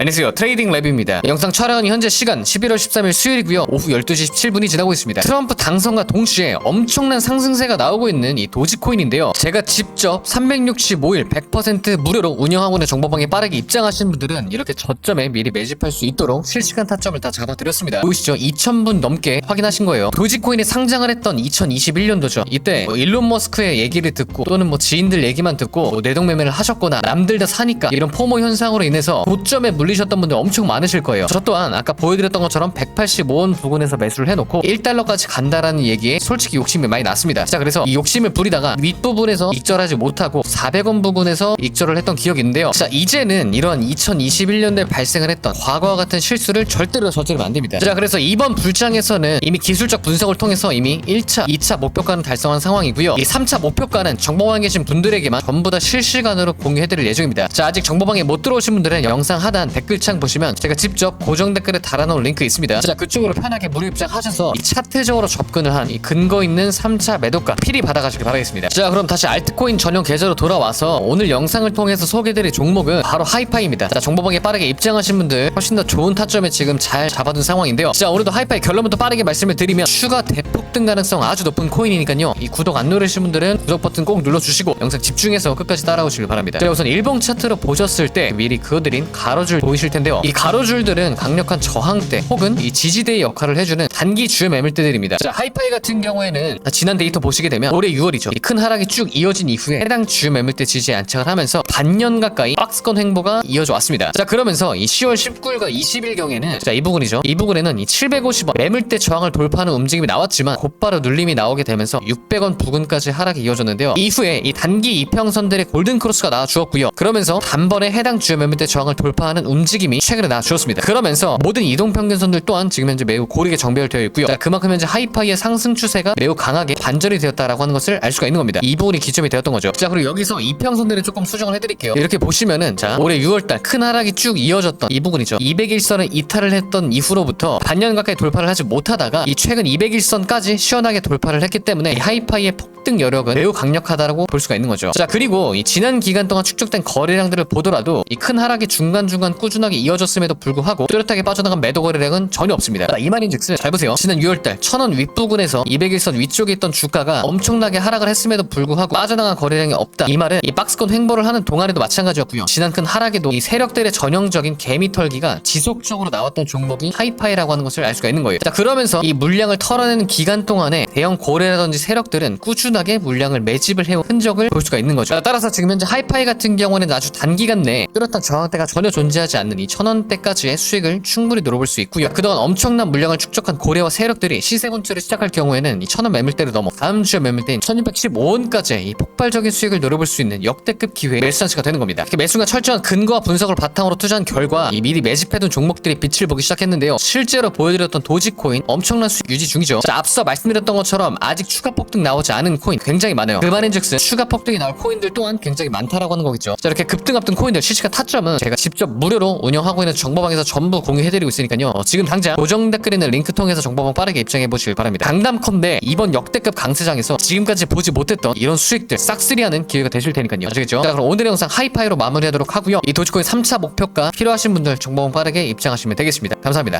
안녕하세요. 트레이딩 랩입니다. 영상 촬영은 현재 시간 11월 13일 수요일이고요. 오후 12시 17분이 지나고 있습니다. 트럼프 당선과 동시에 엄청난 상승세가 나오고 있는 이 도지코인인데요. 제가 직접 365일 100% 무료로 운영하고 있는 정보방에 빠르게 입장하신 분들은 이렇게 저점에 미리 매집할 수 있도록 실시간 타점을 다 잡아드렸습니다. 보이시죠? 2000분 넘게 확인하신 거예요. 도지코인이 상장을 했던 2021년도죠. 이때 뭐 일론 머스크의 얘기를 듣고 또는 뭐 지인들 얘기만 듣고 뭐 내동매매를 하셨거나 남들 다 사니까 이런 포모 현상으로 인해서 고점에 물 리셨던 분들 엄청 많으실 거예요. 저 또한 아까 보여드렸던 것처럼 185원 부근에서 매수를 해놓고 1달러까지 간다라는 얘기에 솔직히 욕심이 많이 났습니다. 자 그래서 이 욕심을 부리다가 윗부분에서 익절하지 못하고 400원 부근에서 익절을 했던 기억이 있는데요. 자 이제는 이런 2021년도에 발생을 했던 과거와 같은 실수를 절대로 저지르면 안 됩니다. 자 그래서 이번 불장에서는 이미 기술적 분석을 통해서 이미 1차, 2차 목표가는 달성한 상황이고요. 이 3차 목표가는 정보방에 계신 분들에게만 전부 다 실시간으로 공유해드릴 예정입니다. 자 아직 정보방에 못 들어오신 분들은 영상 하단 댓글창 보시면 제가 직접 고정 댓글에 달아놓은 링크 있습니다. 자 그쪽으로 편하게 무료 입장하셔서 이 차트적으로 접근을 한 이 근거 있는 3차 매도가 필히 받아가시길 바라겠습니다. 자 그럼 다시 알트코인 전용 계좌로 돌아와서 오늘 영상을 통해서 소개드릴 종목은 바로 하이파이입니다. 자 정보방에 빠르게 입장하신 분들 훨씬 더 좋은 타점에 지금 잘 잡아둔 상황인데요. 자 오늘도 하이파이 결론부터 빠르게 말씀을 드리면 추가 대폭등 가능성 아주 높은 코인이니까요. 이 구독 안 누르신 분들은 구독 버튼 꼭 눌러주시고 영상 집중해서 끝까지 따라오시길 바랍니다. 자 우선 일봉 차트로 보셨을 때 미리 그어드린 가로줄 보이실 텐데요. 이 가로줄들은 강력한 저항대 혹은 이 지지대의 역할을 해주는 단기 주요 매물대들입니다. 자 하이파이 같은 경우에는 지난 데이터 보시게 되면 올해 6월이죠. 이큰 하락이 쭉 이어진 이후에 해당 주요 매물대 지지에 안착을 하면서 반년 가까이 박스권 횡보가 이어져 왔습니다. 자 그러면서 이 10월 19일과 20일 경에는 자 이 부분이죠. 이 부분에는 이 750원 매물대 저항을 돌파하는 움직임이 나왔지만 곧바로 눌림이 나오게 되면서 600원 부근까지 하락이 이어졌는데요. 이후에 이 단기 이평선들의 골든 크로스가 나와 주었고요. 그러면서 단번에 해당 주요 매물대 저항을 돌파하는 움직임이 최근에 나와 주었습니다. 그러면서 모든 이동 평균선들 또한 지금 현재 매우 고르게 정배열 되어 있고요. 자, 그만큼 현재 하이파이의 상승 추세가 매우 강하게 반전이 되었다라고 하는 것을 알 수가 있는 겁니다. 이 부분이 기점이 되었던 거죠. 자, 그리고 여기서 이평선들을 조금 수정을 해드릴게요. 이렇게 보시면은 자, 올해 6월달 큰 하락이 쭉 이어졌던 이 부분이죠. 200일선을 이탈을 했던 이후로부터 반년 가까이 돌파를 하지 못하다가 이 최근 200일선까지 시원하게 돌파를 했기 때문에 이 하이파이의 폭등 여력은 매우 강력하다라고 볼 수가 있는 거죠. 자, 그리고 이 지난 기간 동안 축적된 거래량들을 보더라도 이 큰 하락이 중간중간 꾸준하게 이어졌음에도 불구하고 뚜렷하게 빠져나간 매도 거래량은 전혀 없습니다. 자, 이 말인즉슨 잘 보세요. 지난 6월달 천원 윗부근에서 200일선 위쪽에 있던 주가가 엄청나게 하락을 했음에도 불구하고 빠져나간 거래량이 없다. 이 말은 이 박스권 횡보를 하는 동안에도 마찬가지였고요. 지난 큰 하락에도 이 세력들의 전형적인 개미 털기가 지속적으로 나왔던 종목이 하이파이라고 하는 것을 알 수가 있는 거예요. 자, 그러면서 이 물량을 털어내는 기간 동안에 대형 고래라든지 세력들은 꾸준하게 물량을 매집을 해온 흔적을 볼 수가 있는 거죠. 자, 따라서 지금 현재 하이파이 같은 경우는 아주 단기간 내에 뚜렷한 저항대가 전혀 존재하지 않는 이 천원대까지의 수익을 충분히 노려볼 수 있고요. 그동안 엄청난 물량을 축적한 고 래와 세력들이 시세 분출을 시작할 경우에는 이 천원 매물대를 넘어 다음 주의 매물대인 1615원까지 이 폭발적인 수익을 노려볼 수 있는 역대급 기회의 매수 찬스가 되는 겁니다. 이렇게 매수가 철저한 근거와 분석을 바탕으로 투자한 결과 이 미리 매집해둔 종목들이 빛을 보기 시작했는데요. 실제로 보여드렸던 도지코인 엄청난 수익 유지 중이죠. 자, 앞서 말씀드렸던 것처럼 아직 추가 폭등 나오지 않은 코인 굉장히 많아요. 그 말인즉슨 추가 폭등이 나올 코인들 또한 굉장히 많다라고 하는 거겠죠. 자, 이렇게 급등 앞등 코인들 실시간 타점은 제가 직접 무료로 운영하고 있는 정보방에서 전부 공유해드리고 있으니까요. 어, 지금 당장 고정 댓글에 있는 링크 통해 서 정보방 빠르게 입장해 보시길 바랍니다. 강남컨대 이번 역대급 강세장에서 지금까지 보지 못했던 이런 수익들 싹쓸이하는 기회가 되실 테니까요. 아시겠죠? 자, 그럼 오늘의 영상 하이파이로 마무리하도록 하고요. 이 도지코인 3차 목표가 필요하신 분들 정보방 빠르게 입장하시면 되겠습니다. 감사합니다.